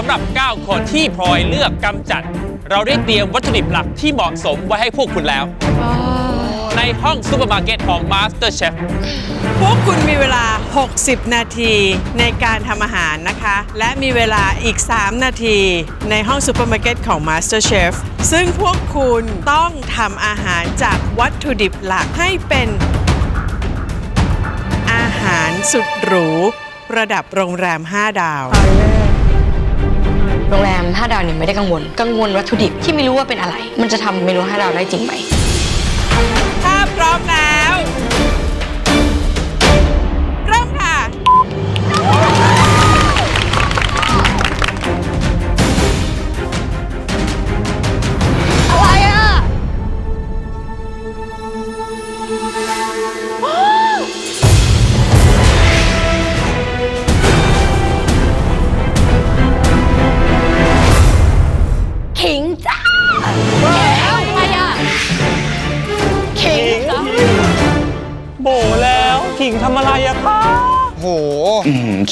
สำหรับ 9 คนที่พลอยเลือกกำจัด เราได้เตรียมวัตถุดิบหลักที่เหมาะสมไว้ให้พวกคุณแล้ว ในห้องซูเปอร์มาร์เก็ตของ Master Chef พวกคุณมีเวลา 60 นาทีในการทำอาหารนะคะ และมีเวลาอีก 3 นาทีในห้องซูเปอร์มาร์เก็ตของ Master Chef ซึ่งพวกคุณต้องทำอาหารจากวัตถุดิบหลักให้เป็น อาหารสุดหรู ระดับโรงแรม 5 ดาว โรงแรม5ดาวเนี่ยไม่ได้กังวล กังวลวัตถุดิบที่ไม่รู้ว่าเป็นอะไร มันจะทำเมนู5ดาวได้จริงไหมถ้าพร้อมแล้ว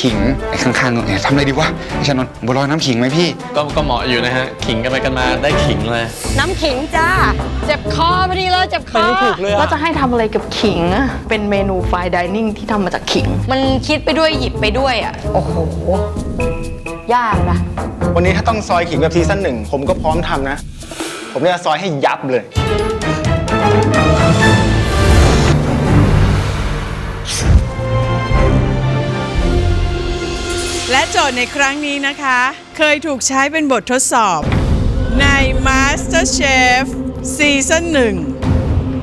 ขิงไอ้ข้างๆเนี่ยทำอะไรดีวะไอ้ชานนท์บัวลอยน้ำขิงไหมพี่ก็ก็เหมาะอยู่นะฮะ ขิงกันไปกันมาได้ขิงเลย น้ำขิงจ้า เจ็บคอพอดีเลยเจ็บคอไม่ถูกเลยแล้วอะจะให้ทำอะไรกับขิงอะเป็นเมนูไฟดิเนิ่งที่ทำมาจากขิง มันคิดไปด้วยหยิบไปด้วยอะ โอ้โห ยากนะ วันนี้ถ้าต้องซอยขิงแบบซีซั่นหนึ่งผมก็พร้อมทำนะ ผมเนี่ยซอยให้ยับเลย และโจทย์ในครั้งนี้นะคะ เคยถูกใช้เป็นบททดสอบ ใน Master Chef ซีซั่นหนึ่ง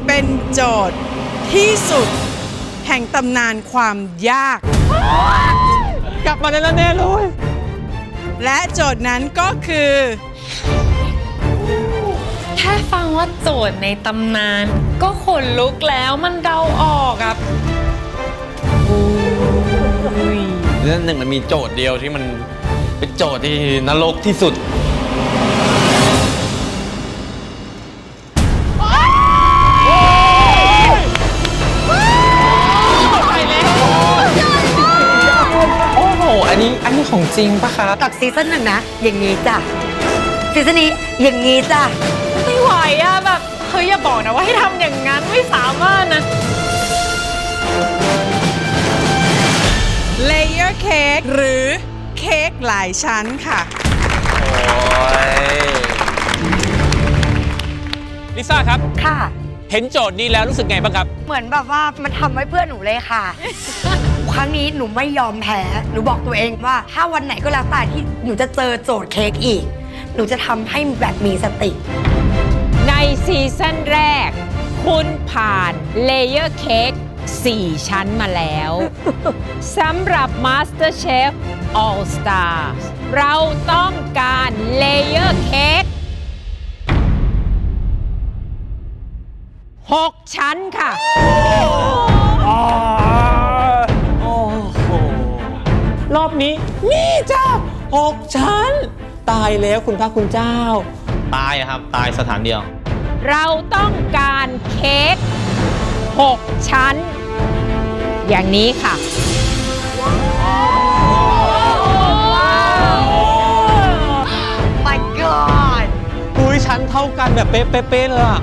เป็นโจทย์ที่สุด แห่งตำนานความยาก กลับมาแน่ๆเลย และโจทย์นั้นก็คือ แค่ฟังว่าโจทย์ในตำนาน ก็ขนลุกแล้วมันเดาออกอะ เรื่องหนึ่งมันมีโจทย์เดียวที่มันเป็นโจทย์ที่นรกที่สุด โอ้โห อันนี้อันนี้ของจริงปะครับ กับซีซั่นหนึ่งนะ อย่างนี้จ้ะ ซีซั่นนี้อย่างนี้จ้ะ ไม่ไหวอะแบบเฮ้ยอย่าบอกนะว่าให้ทำอย่างนั้นไม่สามารถนะ Layer Cake หรือเค้กหลายชั้นค่ะโอ้ยลิซ่าครับ ค่ะ เห็นโจทย์นี้แล้วรู้สึกไงบ้างครับ เหมือนแบบว่ามันทำไว้เพื่อหนูเลยค่ะ ครั้งนี้หนูไม่ยอมแพ้ หนูบอกตัวเองว่า ถ้าวันไหนก็แล้วแต่ที่หนูจะเจอโจทย์เค้กอีก หนูจะทำให้แบบมีสติ ในซีซั่นแรก คุณผ่านเลเยอร์เค้ก 4 ชั้นมาแล้วสำหรับ Master Chef All Stars เราต้องการเลเยอร์เค้ก6ชั้นค่ะรอบนี้ นี่จ้าหกชั้น ตายแล้วคุณพระคุณเจ้า ตายอะครับ ตายสถานเดียว เราต้องการเค้ก 6 ชั้น อย่างนี้ค่ะ My God อุ้ยชั้นเท่ากันแบบเป๊ะๆเลยอะ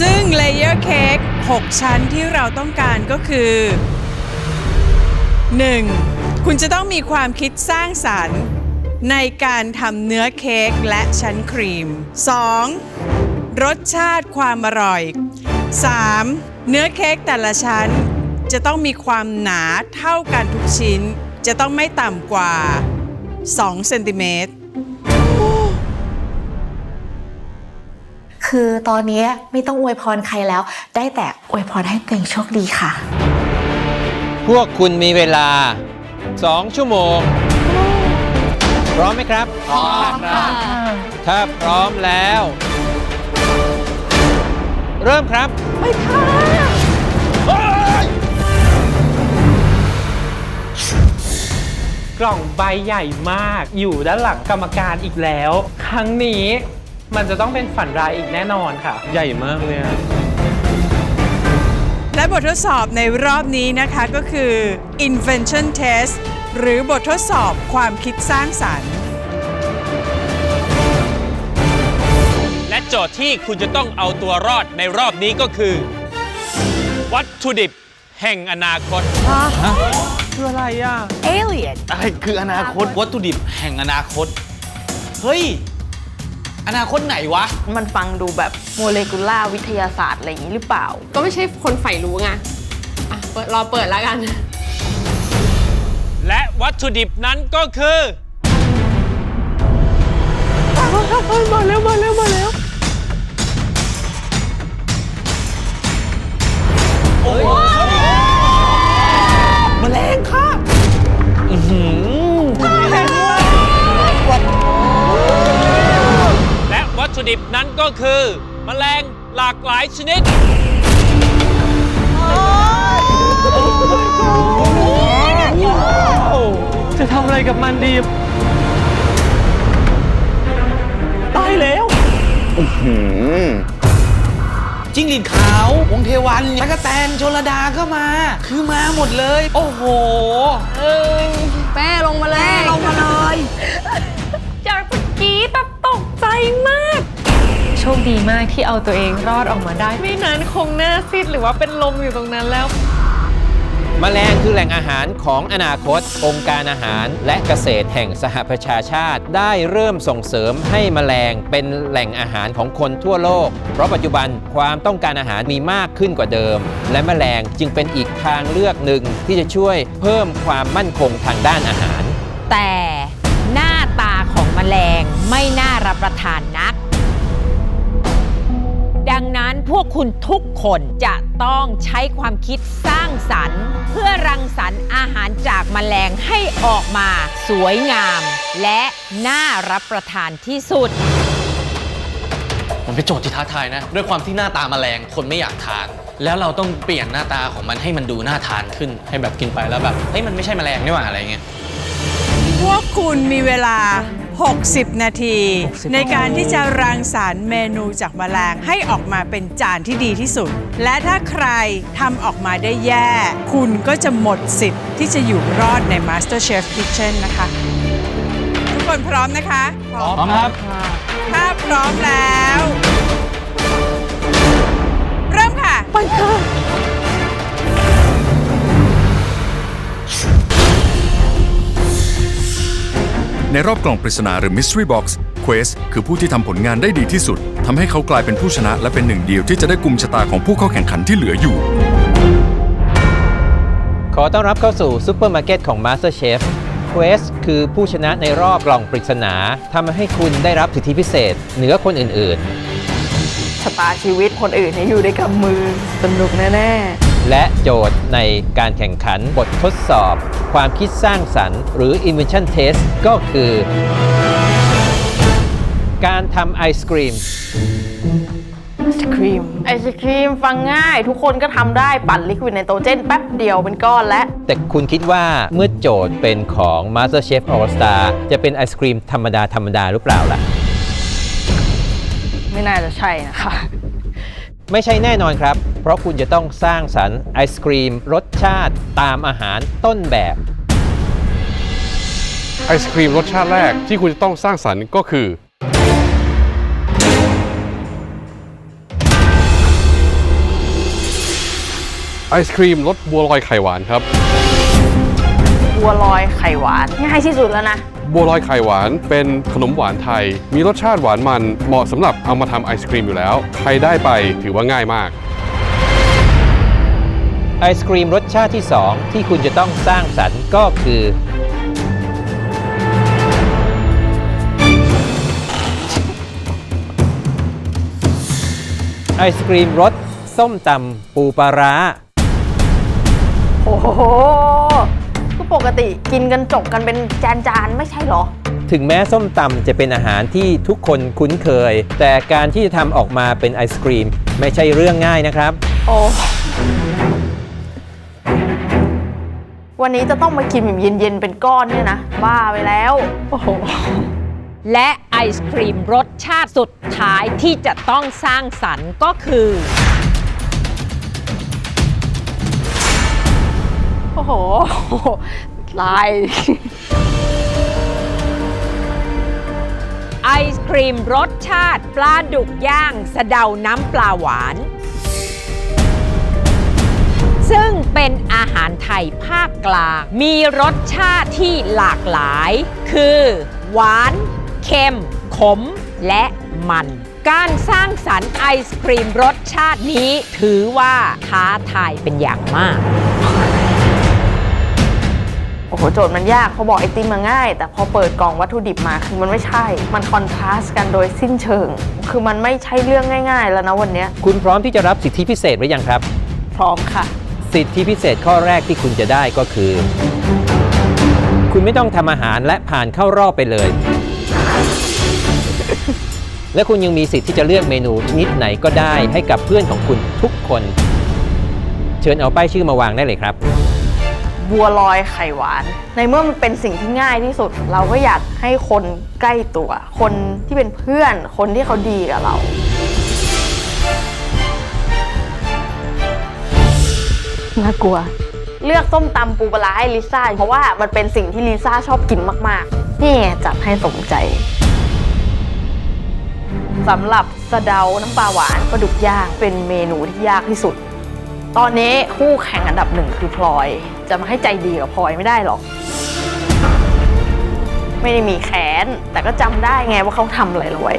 ซึ่ง Layer Cake 6ชั้นที่เราต้องการก็คือ 1. คุณจะต้องมีความคิดสร้างสรรค์ ในการทำเนื้อเค้กและชั้นครีม 2. รสชาติความอร่อย 3. เนื้อเค้กแต่ละชั้น จะต้องมีความหนาเท่ากันทุกชิ้น จะต้องไม่ต่ำกว่า 2 เซนติเมตร คือตอนนี้ไม่ต้องอวยพรใครแล้ว ได้แต่อวยพรให้ตัวเองโชคดีค่ะ พวกคุณมีเวลา 2 ชั่วโมง พร้อมไหมครับ พร้อมครับ ถ้าพร้อมแล้ว เริ่มครับกล่องใบใหญ่มาก อยู่ด้านหลังกรรมการอีกแล้ว ครั้งนี้มันจะต้องเป็นฝันร้ายอีกแน่นอนค่ะ ใหญ่มากเลยอะและบททดสอบในรอบนี้นะคะก็คือ invention test หรือบททดสอบความคิดสร้างสรรค์ โจทย์ที่คุณจะต้องเอาตัวรอดในรอบนี้ก็คือ วัตถุดิบแห่งอนาคต คืออะไรอะ alien อะไรคืออนาคตวัตถุดิบแห่งอนาคต เฮ้ย อนาคตไหนวะ มันฟังดูแบบโมเลกุลาร์วิทยาศาสตร์อะไรอย่างนี้หรือเปล่า ก็ไม่ใช่คนใฝ่รู้ไงอะเปิดรอเปิดแล้วกัน และวัตถุดิบนั้นก็คือ มาแล้วมาแล้วมาแล้ว นั้นก็คือแมลงหลากหลายชนิด จะทำอะไรกับมันดี ตายแล้วหืมจิ้งหรีดขาว วงเทวันตั๊กแตนชลดาก็มา คือมาหมดเลย โอ้โห แม่ลงมาเลย ลงมาเลย จากเมื่อกี้แบบตกใจมาก โชคดีมากที่เอาตัวเองรอดออกมาได้ ไม่นั้นคงหน้าซีดหรือว่าเป็นลมอยู่ตรงนั้นแล้ว แมลงคือแหล่งอาหารของอนาคต องค์การอาหารและเกษตรแห่งสหประชาชาติ ได้เริ่มส่งเสริมให้แมลงเป็นแหล่งอาหารของคนทั่วโลก เพราะปัจจุบันความต้องการอาหารมีมากขึ้นกว่าเดิม และแมลงจึงเป็นอีกทางเลือกหนึ่งที่จะช่วยเพิ่มความมั่นคงทางด้านอาหาร แต่หน้าตาของแมลงไม่น่ารับประทานนัก ดังนั้นพวกคุณทุกคนจะต้องใช้ความคิดสร้างสรรค์ เพื่อรังสรรค์อาหารจากแมลงให้ออกมา สวยงาม และน่ารับประทานที่สุด มันเป็นโจทย์ที่ท้าทายนะ ด้วยความที่หน้าตาแมลงคนไม่อยากทาน แล้วเราต้องเปลี่ยนหน้าตาของมันให้มันดูน่าทานขึ้นให้แบบกินไปแล้วแบบเฮ้ยมันไม่ใช่แมลงนี่หว่าอะไรเงี้ย พวกคุณมีเวลา 60 นาที ในการที่จะรังสรรค์เมนูจากแมลงให้ออกมาเป็นจานที่ดีที่สุด และถ้าใครทำออกมาได้แย่ คุณก็จะหมดสิทธิ์ที่จะอยู่รอดใน MasterChef Kitchen นะคะ ทุกคนพร้อมนะคะ พร้อมครับ ถ้าพร้อมแล้ว เริ่มค่ะ ไปค่ะ ในรอบกล่องปริศนาหรือ Mystery Box Quest คือผู้ที่ทำผลงานได้ดีที่สุดทำให้เขากลายเป็นผู้ชนะ และเป็นหนึ่งเดียวที่จะได้กุมชะตาของผู้เข้าแข่งขันที่เหลืออยู่ ขอต้อนรับเข้าสู่ซูเปอร์มาร์เก็ตของ MasterChef Quest คือผู้ชนะในรอบกล่องปริศนาทำให้คุณได้รับสิทธิพิเศษ เหนือคนอื่นชะตาชีวิตคนอื่นเนี่ยอยู่ในกำมือ สนุกแน่ ๆ และโจทย์ในการแข่งขันบททดสอบ ความคิดสร้างสรรค์ หรือ Invention Test ก็คือ การทำไอศกรีมๆไอศครีมไอศครีมฟังง่าย ทุกคนก็ทำได้ปั่นลิควิดไนโตรเจนแป๊บเดียวเป็นก้อนแล้วแต่คุณคิดว่าเมื่อโจทย์เป็นของ MasterChef All Star จะเป็นไอศกรีมธรรมดา ธรรมดาหรือเปล่าล่ะ ไม่น่าจะใช่นะคะ ไม่ใช่แน่นอนครับ เพราะคุณจะต้องสร้างสรรค์ไอศครีม รสชาติตามอาหารต้นแบบ ไอศครีมรสชาติแรกที่คุณจะต้องสร้างสรรค์ก็คือ ไอศครีมรสบัวลอยไข่หวานครับ บัวลอยไข่หวาน ง่ายที่สุดแล้วนะ บัวลอยไข่หวานเป็นขนมหวานไทย มีรสชาติหวานมันเหมาะสำหรับเอามาทำไอศครีมอยู่แล้ว ใครได้ไปถือว่าง่ายมาก ไอศกรีมรสชาติที่ 2 ที่คุณจะต้องสร้างสรรค์ก็คือ ไอศกรีมรสส้มตำปูปลาร้า โอ้โหก็ ปกติกินกันจกกันเป็นจานๆไม่ใช่เหรอ ถึงแม้ส้มตำจะเป็นอาหารที่ทุกคนคุ้นเคย แต่การที่จะทำออกมาเป็นไอศกรีม ไม่ใช่เรื่องง่ายนะครับ โอ้วันนี้จะต้องมากินแบบเย็นๆเป็นก้อนเนี่ยนะ บ้าไปแล้วโอ้โหและไอศครีมรสชาติสุดท้ายที่จะต้องสร้างสรรค์ก็คือ โอ้โห ลาย ไอศครีมรสชาติปลาดุกย่าง สะเดาน้ำปลาหวาน ซึ่งเป็นอาหารไทยภาคกลาง มีรสชาติที่หลากหลาย คือ หวาน เค็ม ขม และมันการสร้างสรรค์ไอศครีมรสชาตินี้ถือว่าท้าทายเป็นอย่างมาก อ้โหโจทย์มันยากเขาบอกไอติมมาง่าย แต่พอเปิดกล่องวัตถุดิบมาคือมันไม่ใช่ มันคอนทราสต์กันโดยสิ้นเชิง คือมันไม่ใช่เรื่องง่าย ๆ แล้วนะวันเนี้ยคุณพร้อมที่จะรับสิทธิพิเศษหรือยังครับ พร้อมค่ะ สิทธิพิเศษข้อแรกที่คุณจะได้ก็คือ คุณไม่ต้องทำอาหารและผ่านเข้ารอบไปเลย และคุณยังมีสิทธิ์ที่จะเลือกเมนูชนิดไหนก็ได้ให้กับเพื่อนของคุณทุกคน เชิญเอาป้ายชื่อมาวางได้เลยครับ บัวลอยไข่หวาน ในเมื่อมันเป็นสิ่งที่ง่ายที่สุด เราก็อยากให้คนใกล้ตัว คนที่เป็นเพื่อน คนที่เขาดีกับเราน่ากลัว เลือกส้มตำปูปลาให้ลิซ่า เพราะว่ามันเป็นสิ่งที่ลิซ่าชอบกินมากๆ นี่จัดให้สมใจสำหรับสะเดาน้ำปลาหวานปลาดุกย่างเป็นเมนูที่ยากที่สุด ตอนนี้คู่แข่งอันดับหนึ่งคือพลอย จะมาให้ใจดีกับพลอยไม่ได้หรอก ไม่ได้มีแขน แต่ก็จำได้ไงว่าเขาทำอะไรเราไว้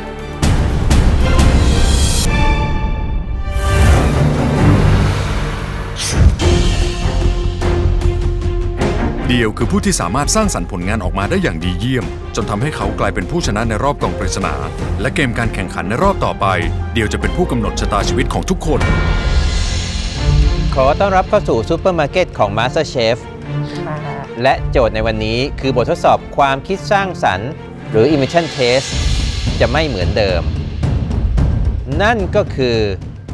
เดียวคือผู้ที่สามารถสร้างสรรค์ผลงานออกมาได้อย่างดีเยี่ยม จนทำให้เขากลายเป็นผู้ชนะในรอบกล่องปริศนา และเกมการแข่งขันในรอบต่อไป เดียวจะเป็นผู้กำหนดชะตาชีวิตของทุกคน ขอต้อนรับเข้าสู่ซูเปอร์มาร์เก็ตของ MasterChef และโจทย์ในวันนี้คือบททดสอบความคิดสร้างสรรค์ หรือ Immersion Test จะไม่เหมือนเดิม นั่นก็คือ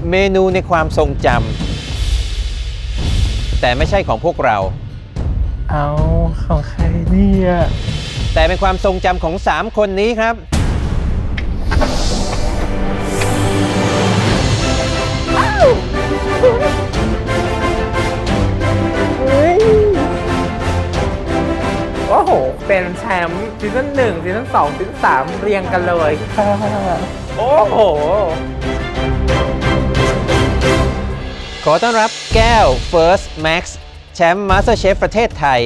เมนูในความทรงจำแต่ไม่ใช่ของพวกเรา เอาของใครเนี่ยแต่เป็นความทรงจำของ 3 คนนี้ครับ โอ้โห เป็นแชมป์ซีซั่นหนึ่งซีซั่นสองซีซั่นสามเรียงกันเลยค่ะโอ้โห ขอต้อนรับแก้ว First Max แชมป์ MasterChef ประเทศไทย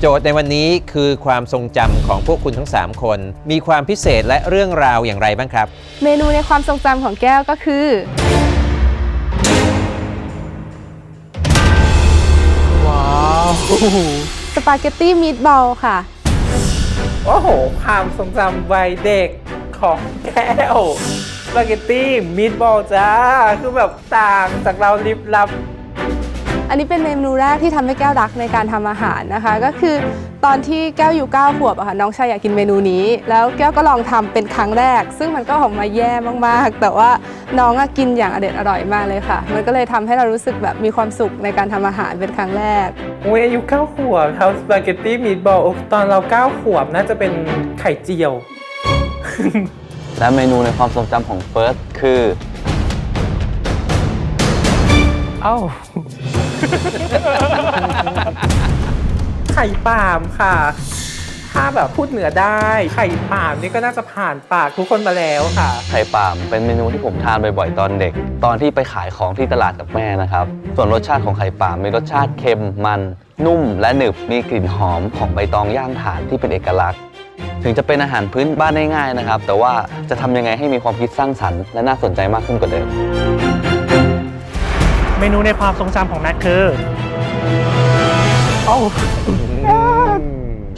โจทย์ในวันนี้คือความทรงจำของพวกคุณทั้ง 3 คน มีความพิเศษและเรื่องราวอย่างไรบ้างครับ เมนูในความทรงจำของแก้วก็คือ ว้าวส ปาเกตตี้มีดบอลค่ะ โอ้โห ความทรงจำวัยเด็กของแก้วสปาเกตตี้มีดบอลจ้า คือแบบต่างจากเราลิบลับ อันนี้เป็นเมนูแรกที่ทำให้แก้วรักในการทำอาหารนะคะ ก็คือตอนที่แก้วอยู่9ขวบอะค่ะน้องชายอยากกินเมนูนี้ แล้วแก้วก็ลองทำเป็นครั้งแรก ซึ่งมันก็ออกมาแย่มากๆ แต่ว่าน้องอะกินอย่างอเด็ดอร่อยมากเลยค่ะ มันก็เลยทำให้เรารู้สึกแบบมีความสุขในการทำอาหารเป็นครั้งแรกโอ้ยอายุเก้าขวบครับสปาเกตตี้มีดบอลตอนเราเก้าขวบน่าจะเป็นไข่เจียว และเมนูในความทรงจำของเฟิร์สคือ เอ้า ไข่ปามค่ะ ถ้าแบบพูดเหนือได้ ไข่ปามนี่ก็น่าจะผ่านปากทุกคนมาแล้วค่ะ ไข่ป่ามเป็นเมนูที่ผมทานบ่อยๆตอนเด็ก ตอนที่ไปขายของที่ตลาดกับแม่นะครับ ส่วนรสชาติของไข่ป่ามมีรสชาติเค็มมันนุ่มและหนึบมีกลิ่นหอมของใบตองย่างถ่านที่เป็นเอกลักษณ์ ถึงจะเป็นอาหารพื้นบ้านง่ายๆนะครับ แต่ว่าจะทำยังไงให้มีความคิดสร้างสรรค์และน่าสนใจมากขึ้นกว่าเดิม เมนูในความทรงจำของแนทคือโอ้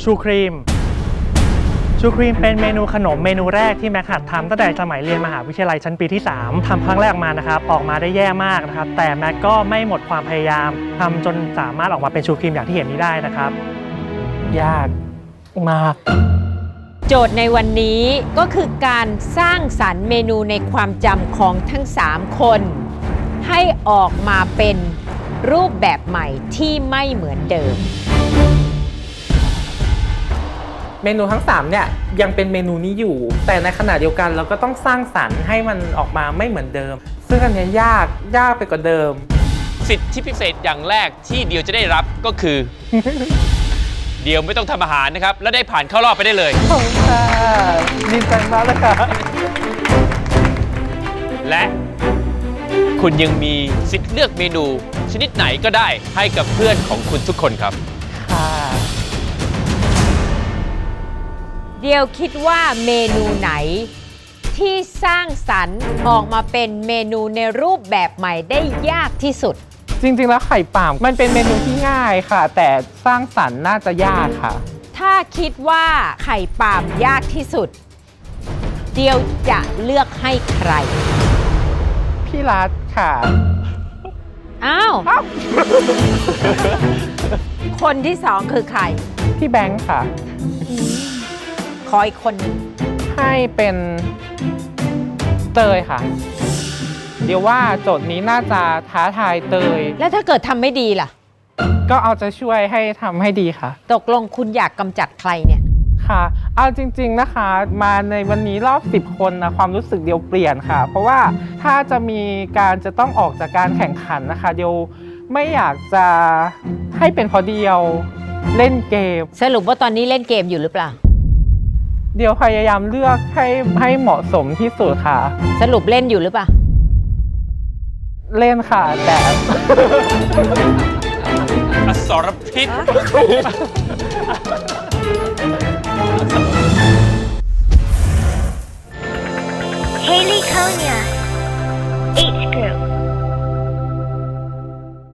ชูครีม ชูครีมเป็นเมนูขนมเมนูแรกที่แม็กหัดทำตั้งแต่สมัยเรียนมหาวิทยาลัยชั้นปีที่ 3ทำครั้งแรกออกมานะครับ ออกมาได้แย่มากนะครับ แต่แม็กก็ไม่หมดความพยายามทำจนสามารถออกมาเป็นชูครีมอย่างที่เห็นนี้ได้นะครับ ยากมากโจทย์ในวันนี้ก็คือการสร้างสรรค์เมนูในความจำของทั้ง 3 คน ให้ออกมาเป็นรูปแบบใหม่ที่ไม่เหมือนเดิม เมนูทั้ง3เนี่ยยังเป็นเมนูนี้อยู่ แต่ในขณะเดียวกันเราก็ต้องสร้างสรรค์ให้มันออกมาไม่เหมือนเดิม ซึ่งอันเนี้ยยากยากไปกว่าเดิม สิทธิพิเศษอย่างแรกที่เดียวจะได้รับก็คือ เดี๋ยวไม่ต้องทำอาหารนะครับ แล้วได้ผ่านเข้ารอบไปได้เลย ขอบคุณค่ะดีใจมากเลยค่ะ และ คุณยังมีสิทธิ์เลือกเมนู ชนิดไหนก็ได้ให้กับเพื่อนของคุณทุกคนครับ ค่ะ เดียวคิดว่าเมนูไหน ที่สร้างสรรค์ออกมาเป็นเมนูในรูปแบบใหม่ได้ยากที่สุด จริงๆ แล้วไข่ป่ามมันเป็นเมนูที่ง่ายค่ะ แต่สร้างสรรค์น่าจะยากค่ะ ถ้าคิดว่าไข่ปาล์มยากที่สุด เดียวจะเลือกให้ใคร พี่รัฐค่ะ อ้าว คนที่สองคือใคร พี่แบงค์ค่ะ ขออีกคนหนึ่งให้เป็นเตยค่ะ เดี๋ยวว่าโจทย์นี้น่าจะท้าทายเตย แล้วถ้าเกิดทำไม่ดีล่ะ ก็เอาใจะช่วยให้ทำให้ดีค่ะ ตกลงคุณอยากกำจัดใครเนี่ย ค่ะเอาจริง ๆนะคะ มาในวันนี้รอบ 10 คนนะความรู้สึกเดียวเปลี่ยนค่ะ เพราะว่าถ้าจะมีการจะต้องออกจากการแข่งขันนะคะ เดียวไม่อยากจะให้เป็นเพอเดียวเล่นเกม สรุปว่าตอนนี้เล่นเกมอยู่หรือเปล่า เดียวพยายามเลือกให้ให้เหมาะสมที่สุดค่ะ สรุปเล่นอยู่หรือเปล่า เล่นค่ะแต่ อสรพิษ Haley Konya, H Group.